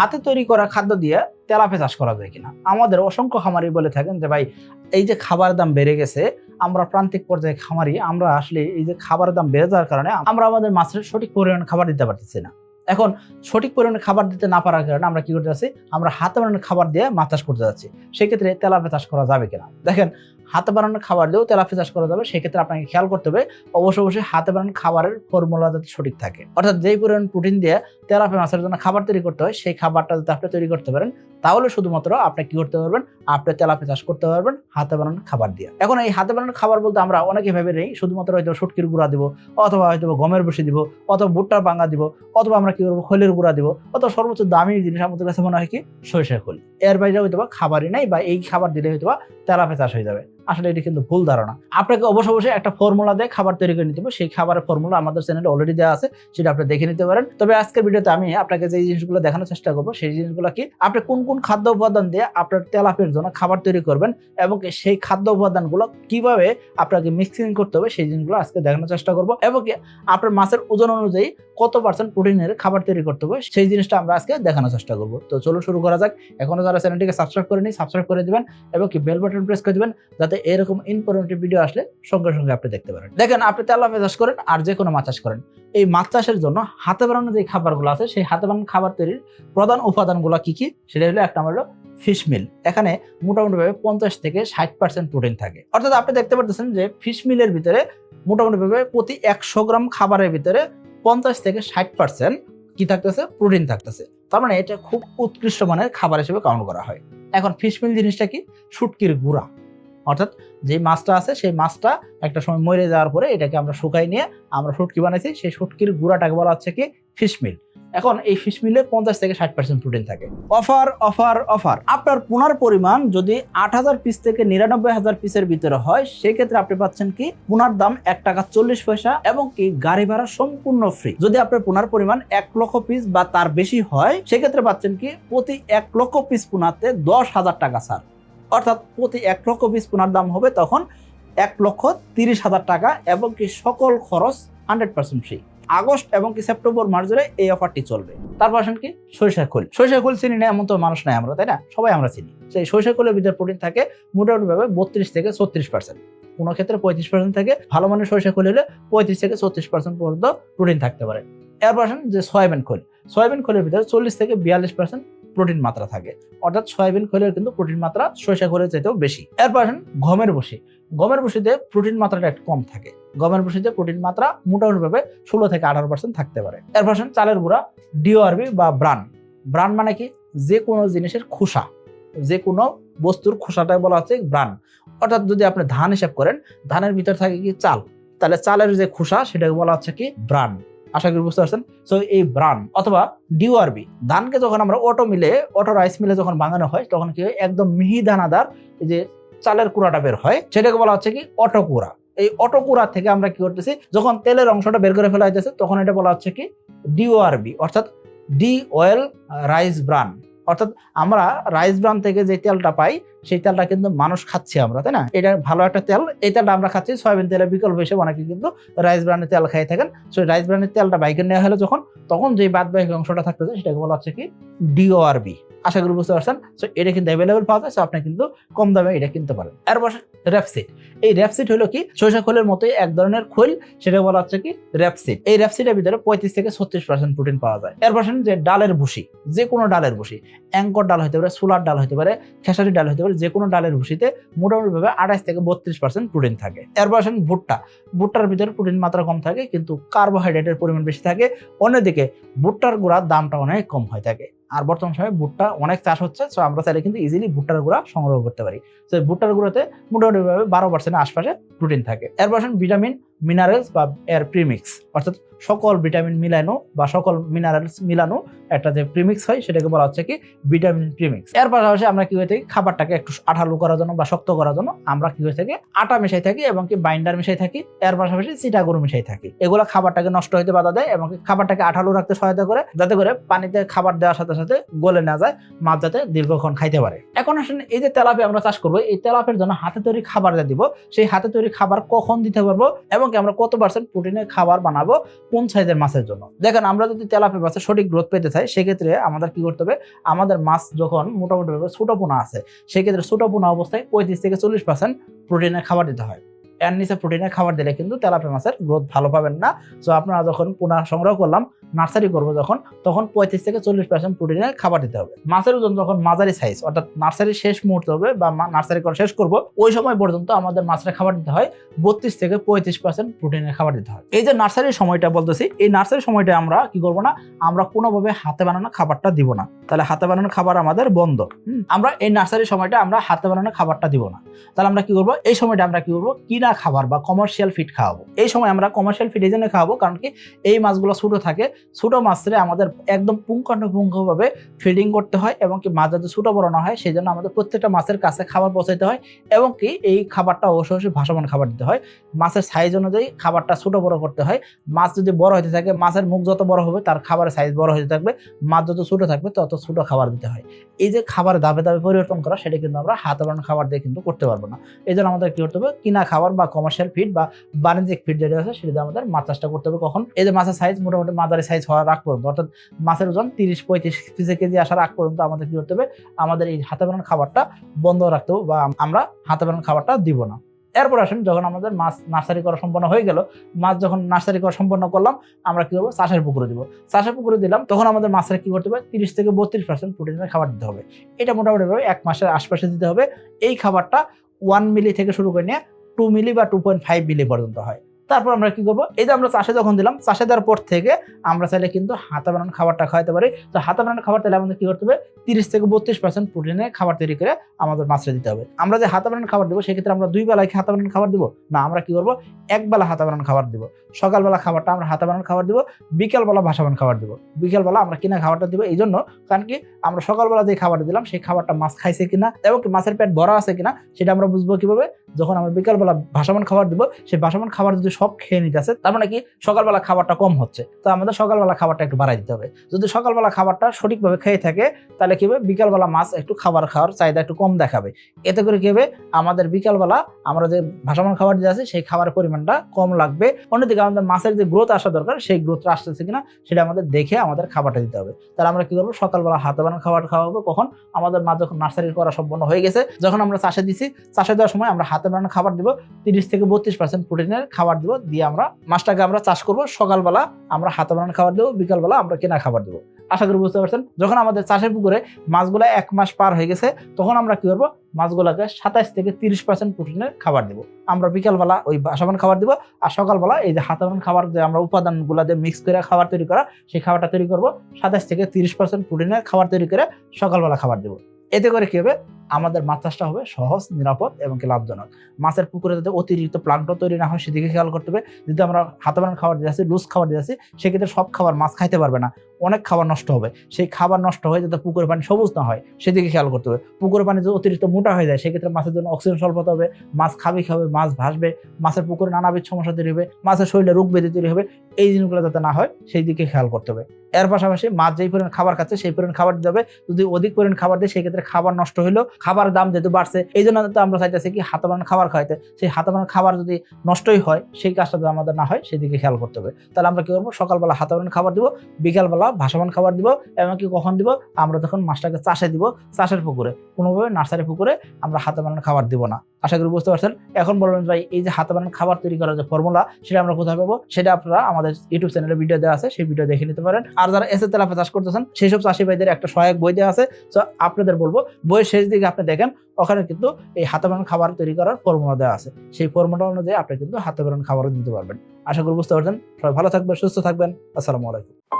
হাতে তৈরি করা খাদ্য দিয়ে তেলাপে চাষ করা যায় কিনা? আমাদের অসংখ্য খামারি বলে থাকেন যে, ভাই, এই যে খাবার দাম বেড়ে গেছে, আমরা প্রান্তিক পর্যায়ে খামারি, আমরা আসলে এই যে খাবার দাম বেড়ে যাওয়ার কারণে আমরা আমাদের মাছের সঠিক পরিমাণ খাবার দিতে পারতেছি না। এখন সঠিক পরিমাণে খাবার দিতে না পারার কারণে আমরা কি করতে যাচ্ছি? আমরা হাতে বানানোর খাবার দিয়ে মাছ চাষ করতে যাচ্ছি। সেক্ষেত্রে তেলাপে চাষ করা যাবে কিনা? দেখেন, হাতে বানানো খাবার দিয়েও তেলাপে চাষ করা যাবে। সেক্ষেত্রে আপনাকে খেয়াল করতে হবে, অবশ্যই অবশ্যই হাতে বানানো খাবারের ফর্মুলা যাতে সঠিক থাকে। অর্থাৎ যেই পরিমাণ প্রোটিন দিয়ে তেলাপে মাছের জন্য খাবার তৈরি করতে হয়, সেই খাবারটা যাতে আপনি তৈরি করতে পারেন, তাহলে শুধুমাত্র আপনি কি করতে পারবেন? আপনি তেলাপে চাষ করতে পারবেন হাতে বানানো খাবার দিয়ে। এখন এই হাতে বানানো খাবার বলতে আমরা অনেকে ভেবে নেই, শুধুমাত্র হয়তো শুটকির গুঁড়া দিব, অথবা হয়তো গমের বসে দিব, অথবা ভুট্টার পাঙ্গা দিব, অথবা আমরা কি করব? খোলের গুঁড়া দিব। অথবা সর্বোচ্চ দামি জিনিস আমাদের কাছে মনে হয় কি সরিষার খোল এর বাইরে হয়তো বা খাবারই নাই বা এই খাবার দিলে হয়তো বা তেলাপে চাষ হয়ে যাবে। আসলে এটি কিন্তু ভুল ধারণা। আপনাকে অবশ্য অবশ্যই একটা ফর্মুলা দিয়ে খাবার তৈরি করে নিতে হবে। সেই খাবারের ফর্মুলা আমাদের চ্যানেলে অলরেডি দেওয়া আছে, সেটা আপনি দেখে নিতে পারেন। তবে আজকের ভিডিওতে আমি আপনাকে যে জিনিসগুলো দেখানোর চেষ্টা করব, সেই জিনিসগুলো কি? আপনি কোন কোন খাদ্য উপাদান দিয়ে আপনার তেলাপের জন্য খাবার তৈরি করবেন এবং সেই খাদ্য উপাদানগুলো কীভাবে আপনাকে মিক্সিং করতে হবে, সেই জিনিসগুলো আজকে দেখানোর চেষ্টা করব এবং আপনার মাছের ওজন অনুযায়ী কত পার্সেন্ট প্রোটিনের খাবার তৈরি করতে হবে, সেই জিনিসটা আমরা আজকে দেখানোর চেষ্টা করব। তো চলো শুরু করা যাক। এখনও যারা চ্যানেলটিকে সাবস্ক্রাইব করে নিই সাবস্ক্রাইব করে দিবেন এবং কি বেল বাটন প্রেস করে দিবেন, যাতে এরকম ইনফরমেটিভ ভিডিও আসলে সঙ্গে সঙ্গে আপনি দেখতে পারেন। দেখেন, আপনি তেলাপে চাষ করেন আর যে কোনো মাছ চাষ করেন। এই মাছ চাষের জন্য হাতে বানানো যে খাবারগুলো আছে, সেই হাতে বানানো খাবার তৈরির প্রধান উপাদানগুলো কি কি? সেটা হলো একটা আমার ফিশ মিল এখানে মোটামুটিভাবে পঞ্চাশ থেকে ষাট পার্সেন্ট প্রোটিন থাকে। অর্থাৎ আপনি দেখতে পারতেছেন যে ফিশ মিলের ভিতরে মোটামুটিভাবে প্রতি একশো গ্রাম খাবারের ভিতরে পঞ্চাশ থেকে ষাট পার্সেন্ট কি থাকতেছে? প্রোটিন থাকতেছে। তার মানে এটা খুব উৎকৃষ্ট মানের খাবার হিসেবে কাউন্ট করা হয়। এখন ফিশ মিল জিনিসটা কি? শুটকির গুঁড়া। অর্থাৎ যে মাছটা আছে, সেই মাছটা একটা সময় মরে যাওয়ার পরে এটাকে আমরা শুকাই নিয়ে আমরা শুটকি বানাইছি। সেই শুটকির গুঁড়াটাকে বলা হচ্ছে কি ফিশ মিল এখন এই ফিশ মিলে পঞ্চাশ থেকে ষাট পার্সেন্ট প্রোটিন থাকে। Offer offer offer. আপনার পোনার পরিমাণ যদি আট হাজার পিস থেকে নিরানব্বই হাজার পিসের ভিতরে হয়, সেক্ষেত্রে আপনি পাচ্ছেন কি, পোনার দাম এক টাকা চল্লিশ পয়সা এবং কি গাড়ি ভাড়া সম্পূর্ণ ফ্রি যদি আপনার পোনার পরিমাণ এক লক্ষ পিস বা তার বেশি হয়, সেক্ষেত্রে পাচ্ছেন কি, প্রতি এক লক্ষ পিস পোনাতে দশ হাজার টাকা ছাড়। অর্থাৎ প্রতি এক লক্ষ পিস পোনার দাম হবে তখন এক লক্ষ তিরিশ হাজার টাকা এবং কি সকল খরচ হান্ড্রেড পার্সেন্ট ফ্রি আগস্ট এবং কি সেপ্টেম্বর মাস ধরে এই অফারটি চলবে। তারপর আসেন কি? সরিষার খোল। সরিষার খোল চিনি না এমন তো মানুষ নাই আমরা, তাই না? সবাই আমরা চিনি। সেই সরিষার খোলের ভিতরে প্রোটিন থাকে মোটামুটিভাবে বত্রিশ থেকে ছত্রিশ পার্সেন্ট কোনো ক্ষেত্রে পঁয়ত্রিশ পার্সেন্ট থাকে, ভালো মানের সরিষা খোল হলে পঁয়ত্রিশ থেকে ছত্রিশ পার্সেন্ট পর্যন্ত প্রোটিন থাকতে পারে। এরপর আসেন যে সয়াবিন খোল। সয়াবিন খোলের ভিতরে চল্লিশ থেকে বিয়াল্লিশ পার্সেন্ট প্রোটিন মাত্রা থাকে। অর্থাৎ সয়াবিন খৈলের কিন্তু প্রোটিন মাত্রা সরিষা খোলের চাইতেও বেশি। এরপর গমের বসি। গমের বসিতে প্রোটিন মাত্রাটা একটু কম থাকে। গমের বসিতে প্রোটিন মাত্রা মোটামুটিভাবে ষোলো থেকে আঠারো পার্সেন্ট থাকতে পারে। এরপর চালের গুঁড়া ডিওআরবি বা ব্রান ব্রান মানে কি? যে কোনো জিনিসের খোসা। যে কোনো বস্তুর খোসাটাই বলা হচ্ছে ব্রান অর্থাৎ যদি আপনি ধান হিসাব করেন, ধানের ভিতর থাকে কি চাল? তাহলে চালের যে খোসা, সেটাকে বলা হচ্ছে কি ব্রান আশা করি বুঝতে পারছেন? সো এই ব্রান অথবা ডিওআরবি ধানকে যখন আমরা অটো মিলে অটো রাইস মিলে যখন ভাঙানো হয়, তখন কি হয়? একদম মিহি দানাদার এই যে চালের কুড়াটা বের হয়। সেটাকে বলা হচ্ছে কি? অটো কুড়া। এই অটো কুড়া থেকে আমরা কি করতেছি? যখন তেলের অংশটা বের করে ফেলা হইতেছে, তখন এটা বলা হচ্ছে কি? ডিওআরবি অর্থাৎ ডি অয়েল রাইস ব্রান অর্থাৎ আমরা রাইস ব্রান থেকে যে তেলটা পাই সেই তেলটা কিন্তু মানুষ খাচ্ছি আমরা, তাই না? এটা ভালো একটা তেল, এই তেলটা আমরা খাচ্ছি, সয়াবিন তেলের বিকল্প হিসেবে অনেকে কিন্তু রাইস ব্রানের তেল খাই থাকেন। সেই রাইস ব্রানের তেলটা বাইকে নেওয়া হলো যখন, তখন যে বাদ বাকি অংশটা থাকতেছে সেটাকে বলা হচ্ছে কি? ডিওআরবি আশা করি বুঝতে পারছেন? সো এটা কিন্তু অ্যাভেলেবেল পাওয়া যায় সো আপনি কিন্তু কম দামে এটা কিনতে পারেন। এরপর র্যাপসিড এই র্যাপসিড হলো কি? সরিষা খোলের মতোই এক ধরনের খোল সেটা বলা হচ্ছে কি? র্যাপসিড এই র্যাপসিডের ভিতরে পঁয়ত্রিশ থেকে ছত্রিশ পার্সেন্ট প্রোটিন পাওয়া যায়। এরপর যে ডালের ভুসি যে কোনো ডালের ভুসি। অ্যাঙ্কর ডাল হতে পারে, সোলার ডাল হতে পারে খেসারি ডাল হতে পারে যে কোনো ডালের ভুসিতে মোটামুটিভাবে আঠাশ থেকে বত্রিশ পার্সেন্ট প্রোটিন থাকে। এরপর আসেন ভুট্টা। ভুট্টার ভিতরে প্রোটিন মাত্রা কম থাকে, কিন্তু কার্বোহাইড্রেটের পরিমাণ বেশি থাকে। অন্যদিকে ভুট্টার গুঁড়ার দামটা অনেক কম হয়ে থাকে। আর বর্তমান সময়ে ভুট্টা অনেক চাষ হচ্ছে সো আমরা চাইলে কিন্তু ইজিলি ভুট্টার গুঁড়া সংগ্রহ করতে পারি। তো ভুট্টার গুঁড়োতে মোটামুটিভাবে বারো পার্সেন্টের আশপাশে প্রোটিন থাকে। এরপর আসেন ভিটামিন মিনারেলস বা এর প্রিমিক্স অর্থাৎ সকল ভিটামিন মিলানো বা সকল মিনারেলস মিলানো একটা যে প্রিমিক্স হয়, সেটাকে বলা হচ্ছে কি ভিটামিন প্রিমিক্স এর পাশাপাশি আমরা কি হয়ে থাকি, খাবারটাকে একটু আঠালো করার জন্য বা শক্ত করার জন্য আমরা কি হয়ে থাকি, আটা মিশাই থাকি এবং কি বাইন্ডার মিশাই থাকি, এর পাশাপাশি চিটা গরু মিশাই থাকি। এগুলো খাবারটাকে নষ্ট হতে বাধা দেয় এবং খাবারটাকে আঠালো রাখতে সহায়তা করে, যাতে করে পানিতে খাবার দেওয়ার সাথে সাথে গলে না যায়, মাছ যাতে দীর্ঘক্ষণ খাইতে পারে। এখন আসলে এই যে তেলাপি আমরা চাষ করব, এই তেলাপের জন্য হাতে তৈরি খাবার যা দিব, সেই হাতে তৈরি খাবার কখন দিতে পারব এবং কি আমরা কত পার্সেন্ট প্রোটিনের খাবার বানাবো কোন সাইজের মাছের জন্য? দেখেন, আমরা যদি তেলাপিয়া মাছের সঠিক গ্রোথ পেতে চাই, সেক্ষেত্রে আমাদের কি করতে হবে? আমাদের মাছ যখন মোটামুটি ছোটো পোনা আছে, সেক্ষেত্রে ছোটো পোনা অবস্থায় পঁয়ত্রিশ থেকে চল্লিশ পার্সেন্ট প্রোটিনের খাবার দিতে হয়। এর নিচে প্রোটিনের খাবার দিলে কিন্তু তেলাপিয়া মাছের গ্রোথ ভালো পাবেন না। সো আপনারা যখন পোনা সংগ্রহ করলাম নার্সারি করব যখন, তখন পঁয়ত্রিশ থেকে চল্লিশ পার্সেন্ট প্রোটিনের খাবার দিতে হবে। মাছের ওজন যখন মাঝারি সাইজ অর্থাৎ নার্সারি শেষ মুহূর্তে হবে বা নার্সারি করা শেষ করব, ওই সময় পর্যন্ত আমাদের মাছের খাবার দিতে হয়, বত্রিশ থেকে পঁয়ত্রিশ পার্সেন্ট প্রোটিনের খাবার দিতে হয়। এই যে নার্সারির সময়টা বলতেছি, এই নার্সারির সময়টা আমরা কি করব না, আমরা কোনোভাবে হাতে বানানো খাবারটা দিব না। তাহলে হাতে বানানো খাবার আমাদের বন্ধ। আমরা এই নার্সারির সময়টা আমরা হাতে বানানো খাবারটা দিব না। তাহলে আমরা কি করব, এই সময়টা আমরা কি করব, কিনা খাবার বা কমার্শিয়াল ফিড খাওয়াবো। এই সময় আমরা কমার্শিয়াল ফিড এই জন্য খাওয়াবো কারণ কি এই মাছগুলো ছোট থাকে, ছোট মাছরে আমাদের একদম পুঙ্খানুপুঙ্খভাবে ফিডিং করতে হয় এবং কি মাছ যাতে ছোটো বড় না হয় সেই জন্য আমাদের প্রত্যেকটা মাছের কাছে খাবার পৌঁছাইতে হয় এবং কি এই খাবারটা অবশ্যই অবশ্যই ভাসমান খাবার দিতে হয়। মাছের সাইজ অনুযায়ী খাবারটা ছোট বড় করতে হয়। মাছ যদি বড় হতে থাকে, মাছের মুখ যত বড় হবে তার খাবারের সাইজ বড় হতে থাকবে, মাছ যত ছোটো থাকবে তত ছোটো খাবার দিতে হয়। এই যে খাবার দাবে দাবে পরিবর্তন করা, সেটা কিন্তু আমরা হাতে বানানো খাবার দিয়ে কিন্তু করতে পারব না। এই জন্য আমাদের কি করতে হবে? কিনা খাবার বা কমার্শিয়াল ফিড বা বাণিজ্যিক ফিড যেটা আছে সেটা আমাদের মাছ চাষটা করতে হবে। কখন? এই যে মাছের সাইজ মোটামুটি মাঝারি সাইজ হওয়ার আগ পর্যন্ত, অর্থাৎ মাছের ওজন তিরিশ, পঁয়ত্রিশ কেজি আসার আগ পর্যন্ত আমাদের কি করতে হবে? আমাদের এই হাতে বানানো খাবারটা বন্ধ রাখতে হবে বা আমরা হাতে বানানো খাবারটা দিব না। এরপর আসেন, যখন আমাদের মাছ নার্সারি করা সম্পন্ন হয়ে গেল, মাছ যখন নার্সারি করা সম্পন্ন করলাম, আমরা কি করব? চাষের পুকুরে দিব। চাষের পুকুরে দিলাম, তখন আমাদের মাছের কি করতে হবে? তিরিশ থেকে বত্রিশ পার্সেন্ট প্রোটিনের খাবার দিতে হবে। এটা মোটামুটি ভাবে এক মাসের আশপাশে দিতে হবে। এই খাবারটা ওয়ান মিলি থেকে শুরু করে নিয়ে টু মিলি বা টু পয়েন্ট ফাইভ মিলি পর্যন্ত হয়। তারপর আমরা কি করব? এই যে আমরা চাষে যখন দিলাম, চাষে দেওয়ার পর থেকে আমরা চাইলে কিন্তু হাতে বানানো খাবারটা খাওয়াতে পারি। তো হাতে বানানো খাবার তাহলে আমাদের কি করতে হবে? তিরিশ থেকে বত্রিশ পার্সেন্ট প্রোটিনের খাবার তৈরি করে আমাদের মাছটা দিতে হবে। আমরা যে হাতে বানানো খাবার দেবো, সেক্ষেত্রে আমরা দুই বেলায় হাতে বানানো খাবার দিব? না, আমরা কি করব? এক বেলা হাতে বানানো খাবার দিব। সকালবেলা খাবারটা আমরা হাতে বানানো খাবার দিব, বিকালবেলা ভাসাবান খাবার দিব। বিকালবেলা আমরা কিনা খাবারটা দিব এই জন্য, কারণ কি আমরা সকালবেলা যে খাবারটা দিলাম, সেই খাবারটা মাছ খাইছে কিনা এবং মাছের পেট ভরা আছে কিনা, সেটা আমরা বুঝব কীভাবে? যখন আমরা বিকালবেলা ভাসামান খাবার দিব, সেই ভাসামান খাবার যদি সব খেয়ে নিতে আছে, তার মানে কি সকালবেলা খাবারটা কম হচ্ছে। তো আমাদের সকালবেলা খাবারটা একটু বাড়াই দিতে হবে। যদি সকালবেলা খাবারটা সঠিকভাবে খেয়ে থাকে, তাহলে কি হবে? বিকালবেলা মাছ একটু খাবার খাওয়ার চাহিদা একটু কম দেখাবে। এতে করে কি হবে? আমাদের বিকালবেলা আমরা যে ভাসমান খাবার দিয়ে আছে, সেই খাবারের পরিমাণটা কম লাগবে। অন্যদিকে আমাদের মাছের যে গ্রোথ আসা দরকার, সেই গ্রোথটা আসতেছে কিনা, সেটা আমাদের দেখে আমাদের খাবারটা দিতে হবে। তাহলে আমরা কি করব? সকালবেলা হাতে বানানো খাবার খাওয়াবো। কখন? আমাদের মাছ যখন নার্সারি করা সম্পন্ন হয়ে গেছে, যখন আমরা চাষে দিছি, চাষে দেওয়ার সময় আমরা হাতে বানানো খাবার দিব, তিরিশ থেকে বত্রিশ পার্সেন্ট প্রোটিনের খাবার দিব। দিয়ে আমরা মাছটাকে আমরা চাষ করব। সকালবেলা আমরা হাতে বানানো খাবার দেবো, বিকালবেলা আমরা কেনা খাবার দেবো। আশা করি বুঝতে পারছেন, যখন আমাদের চাষের পুকুরে মাছগুলো এক মাস পার হয়ে গেছে, তখন আমরা কি করব? মাছগুলোকে সাতাইশ থেকে তিরিশ পার্সেন্ট প্রোটিনের খাবার দিব। আমরা বিকালবেলা ওই বাসাবান খাবার দিব, আর সকালবেলা এই যে হাতাবান খাবার যে আমরা উপাদানগুলো দিয়ে মিক্স করে খাবার তৈরি করা, সেই খাবারটা তৈরি করব। সাতাইশ থেকে তিরিশ পার্সেন্ট প্রোটিনের খাবার তৈরি করে সকালবেলা খাবার দেবো। এতে করে কি হবে? আমাদের মাছ চাষটা হবে সহজ, নিরাপদ এবং কি লাভজনক। মাছের পুকুরে যাতে অতিরিক্ত প্লান্ট তৈরি না হয়, সেদিকে খেয়াল করতে হবে। যদি আমরা হাতে খাবার দিয়ে আসি, লুজ খাবার দিয়ে আসি, সেক্ষেত্রে সব খাবার মাছ খাইতে পারবে না। অনেক খাবার নষ্ট হবে। সেই খাবার নষ্ট হয়ে যাতে পুকুরের পানি সবুজ না হয়, সেদিকে খেয়াল করতে হবে। পুকুরের পানি যদি অতিরিক্ত মোটা হয়ে যায়, সেক্ষেত্রে মাছের জন্য অক্সিজেন স্বল্পতা হবে, মাছ খাবে খাবে, মাছ ভাসবে, মাছের পুকুরে নানাবিধ সমস্যা তৈরি হবে, মাছের শরীরে রোগ ব্যাধি তৈরি হবে, এই জিনিসগুলো যাতে না হয় সেই দিকে খেয়াল করতে হবে। এর পাশাপাশি মাছ যেই পরিমাণ খাবার খাচ্ছে, সেই পরিমাণ খাবার দিতে হবে। যদি অধিক পরিমাণ খাবার দেয়, সেক্ষেত্রে খাবার নষ্ট হলেও খাবারের দাম যেহেতু বাড়ছে, এই জন্য তো আমরা চাইতেছি কি হাতে বানানো খাবার খাইতে সেই হাতে বানানো খাবার যদি নষ্টই হয়, সেই কাজটা আমাদের না হয়, সেদিকে খেয়াল করতে হবে। তাহলে আমরা কি করব? সকালবেলা হাতে বানানো খাবার দিব, বিকালবেলা ভাসমান খাবার দিব এমনকি কখন দিব? আমরা তখন মাছটাকে চাষে দিব, চাষের পুকুরে। কোনোভাবে নার্সারি পুকুরে আমরা হাতে বানানো খাবার দিব না। আশা করি বুঝতে পারছেন? এখন বলবেন ভাই, এই যে হাতে বানানো খাবার তৈরি করার যে ফর্মুলা, সেটা আমরা কোথায় পাবো? সেটা আপনারা আমাদের ইউটিউব চ্যানেলে ভিডিও দেওয়া আছে, সেই ভিডিও দেখে নিতে পারেন। আর যারা এসে তেলাপে চাষ করতেছেন সেই সব চাষি ভাইদের একটা সহায়ক বই দেওয়া আছে। তো আপনাদের বলব, বইয়ের শেষ দিকে আপনি দেখেন, ওখানে কিন্তু এই হাতে বানানো খাবার তৈরি করার ফর্মুলা দেওয়া আছে। সেই ফর্মুলা অনুযায়ী আপনি কিন্তু হাতে বানানো খাবারও দিতে পারবেন। আশা করি বুঝতে পারছেন। সবাই ভালো থাকবেন, সুস্থ থাকবেন। আসসালামু আলাইকুম।